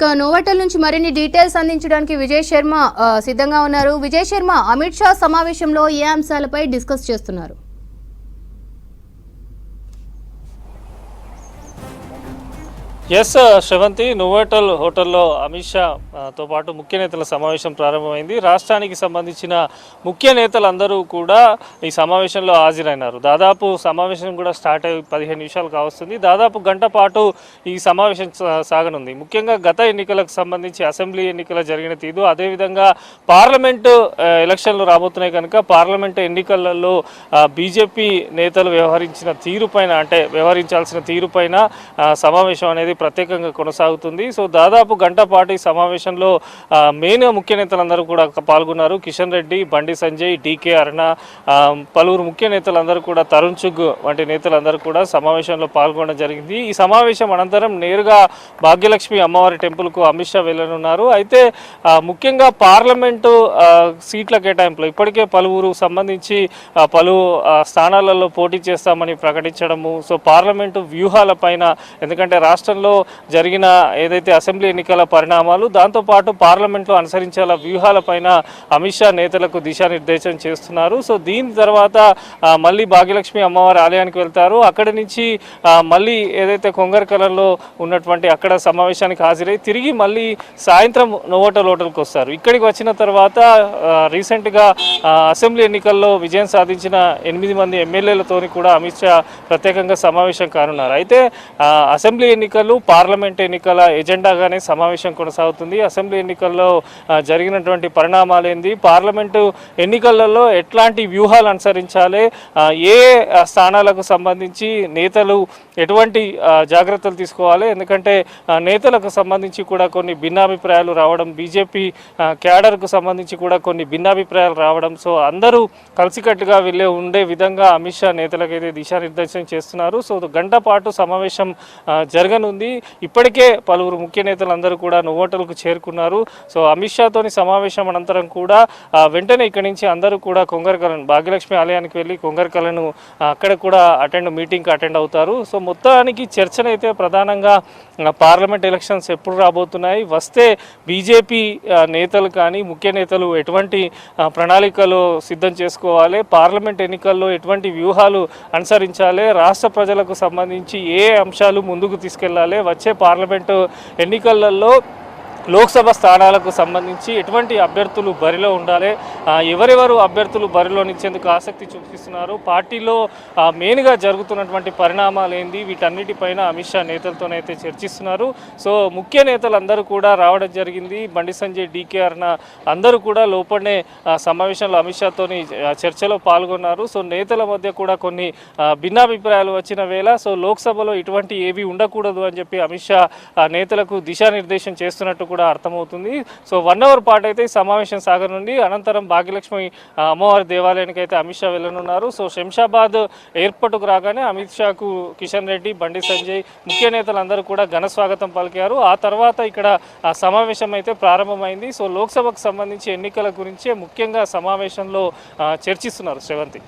ఇక నోవటల్ నుంచి మరిన్ని డీటెయిల్స్ అందించడానికి విజయ్ శర్మ సిద్ధంగా ఉన్నారు. విజయ్ శర్మ అమిత్ షా సమావేశంలో ఏ అంశాలపై డిస్కస్ చేస్తున్నారు? ఎస్ శ్రవంతి నోవోటల్ హోటల్లో అమిత్ షాతో పాటు ముఖ్య నేతల సమావేశం ప్రారంభమైంది. రాష్ట్రానికి సంబంధించిన ముఖ్య నేతలందరూ కూడా ఈ సమావేశంలో హాజరైనారు. దాదాపు సమావేశం కూడా స్టార్ట్ అయ్యి పదిహేను నిమిషాలు కావస్తుంది. దాదాపు గంట పాటు ఈ సమావేశం సాగనుంది. ముఖ్యంగా గత ఎన్నికలకు సంబంధించి అసెంబ్లీ ఎన్నికల జరిగిన తీరు అదేవిధంగా పార్లమెంటు ఎలక్షన్లు రాబోతున్నాయి కనుక పార్లమెంటు ఎన్నికలలో బీజేపీ నేతలు వ్యవహరించిన తీరుపైన అంటే వ్యవహరించాల్సిన తీరుపైన సమావేశం అనేది ప్రత్యేకంగా కొనసాగుతుంది. సో దాదాపు గంట పాటు ఈ సమావేశంలో మెయిన్గా మెయిన్ ముఖ్య నేతలందరూ కూడా పాల్గొన్నారు. కిషన్ రెడ్డి బండి సంజయ్ డీకే అరుణ పలువురు ముఖ్య నేతలందరూ కూడా తరుణ్ చుగ్ వంటి నేతలందరూ కూడా సమావేశంలో పాల్గొనడం జరిగింది. ఈ సమావేశం అనంతరం నేరుగా భాగ్యలక్ష్మి అమ్మవారి టెంపుల్కు అమిత్ షా వెళ్ళనున్నారు. అయితే ముఖ్యంగా పార్లమెంటు సీట్ల కేటాయింపులో ఇప్పటికే పలువురు సంబంధించి పలు స్థానాలలో పోటీ చేస్తామని ప్రకటించడము సో పార్లమెంటు వ్యూహాలపైన ఎందుకంటే రాష్ట్రంలో జరిగిన ఏదైతే అసెంబ్లీ ఎన్నికల పరిణామాలు దాంతోపాటు పార్లమెంట్లో అనుసరించాల వ్యూహాలపైన అమిత్ షా నేతలకు దిశానిర్దేశం చేస్తున్నారు. సో దీని తర్వాత మళ్ళీ భాగ్యలక్ష్మి అమ్మవారి ఆలయానికి వెళ్తారు. అక్కడి నుంచి మళ్ళీ ఏదైతే కొంగరకలంలో ఉన్నటువంటి అక్కడ సమావేశానికి హాజరై తిరిగి మళ్ళీ సాయంత్రం నోవోటల్ హోటల్కి వస్తారు. ఇక్కడికి వచ్చిన తర్వాత రీసెంట్గా అసెంబ్లీ ఎన్నికల్లో విజయం సాధించిన ఎనిమిది మంది ఎమ్మెల్యేలతో కూడా అమిత్ షా ప్రత్యేకంగా సమావేశం కానున్నారు. అయితే అసెంబ్లీ ఎన్నికలు పార్లమెంట్ ఎన్నికల ఎజెండాగానే సమావేశం కొనసాగుతుంది. అసెంబ్లీ ఎన్నికల్లో జరిగినటువంటి పరిణామాలు ఏంది పార్లమెంటు ఎన్నికలలో ఎట్లాంటి వ్యూహాలు అనుసరించాలి? ఏ స్థానాలకు సంబంధించి నేతలు ఎటువంటి జాగ్రత్తలు తీసుకోవాలి? ఎందుకంటే నేతలకు సంబంధించి కూడా కొన్ని భిన్నాభిప్రాయాలు రావడం బీజేపీ క్యాడర్కు సంబంధించి కూడా కొన్ని భిన్నాభిప్రాయాలు రావడం. సో అందరూ కలిసికట్టుగా వెళ్ళే ఉండే విధంగా అమిత్ షా నేతలకైతే దిశానిర్దేశం చేస్తున్నారు. సో గంట పాటు సమావేశం జరగనుంది. ఇప్పటికే పలువురు ముఖ్య నేతలందరూ కూడా నోవోటల్కు చేరుకున్నారు. సో అమిత్ షాతోని సమావేశం అనంతరం కూడా వెంటనే ఇక్కడి నుంచి అందరూ కూడా కొంగరకలను భాగ్యలక్ష్మి ఆలయానికి వెళ్ళి కొంగరకలను అక్కడ కూడా అటెండ్ మీటింగ్కి అటెండ్ అవుతారు. సో మొత్తానికి చర్చనైతే ప్రధానంగా పార్లమెంట్ ఎలక్షన్స్ ఎప్పుడు రాబోతున్నాయి? వస్తే బీజేపీ నేతలు కానీ ముఖ్య నేతలు ఎటువంటి ప్రణాళికలు సిద్ధం చేసుకోవాలి? పార్లమెంట్ ఎన్నికల్లో ఎటువంటి వ్యూహాలు అనుసరించాలి? రాష్ట్ర ప్రజలకు సంబంధించి ఏ అంశాలు ముందుకు తీసుకెళ్ళాలి వచ్చే పార్లమెంటు ఎన్నికలలో లోక్సభ స్థానాలకు సంబంధించి ఎటువంటి అభ్యర్థులు బరిలో ఉండాలి? ఎవరెవరు అభ్యర్థులు బరిలో నిచ్చేందుకు ఆసక్తి చూపిస్తున్నారు? పార్టీలో మెయిన్గా జరుగుతున్నటువంటి పరిణామాలు ఏంది వీటన్నిటిపైన అమిత్ షా నేతలతోనైతే చర్చిస్తున్నారు. సో ముఖ్య నేతలందరూ కూడా రావడం జరిగింది. బండి సంజయ్ డీకే అర్ణ అందరూ కూడా లోపలనే సమావేశంలో అమిత్ షాతోని చర్చలో పాల్గొన్నారు. సో నేతల మధ్య కూడా కొన్ని భిన్నాభిప్రాయాలు వచ్చిన వేళ సో లోక్సభలో ఇటువంటి ఏవి ఉండకూడదు అని చెప్పి అమిత్ షా నేతలకు దిశానిర్దేశం చేస్తున్నట్టు కూడా అర్థమవుతుంది. సో వన్ అవర్ పాటు అయితే ఈ సమావేశం సాగనుంది అనంతరం భాగ్యలక్ష్మి అమ్మవారి దేవాలయానికి అయితే అమిత్ షా వెళ్ళనున్నారు. సో శంషాబాద్ ఎయిర్పోర్టుకు రాగానే అమిత్ షాకు కిషన్ రెడ్డి బండి సంజయ్ ముఖ్య నేతలందరూ కూడా ఘన స్వాగతం పలికారు. ఆ తర్వాత ఇక్కడ సమావేశం అయితే ప్రారంభమైంది. సో లోక్సభకు సంబంధించి ఎన్నికల గురించే ముఖ్యంగా సమావేశంలో చర్చిస్తున్నారు శ్రవంతి.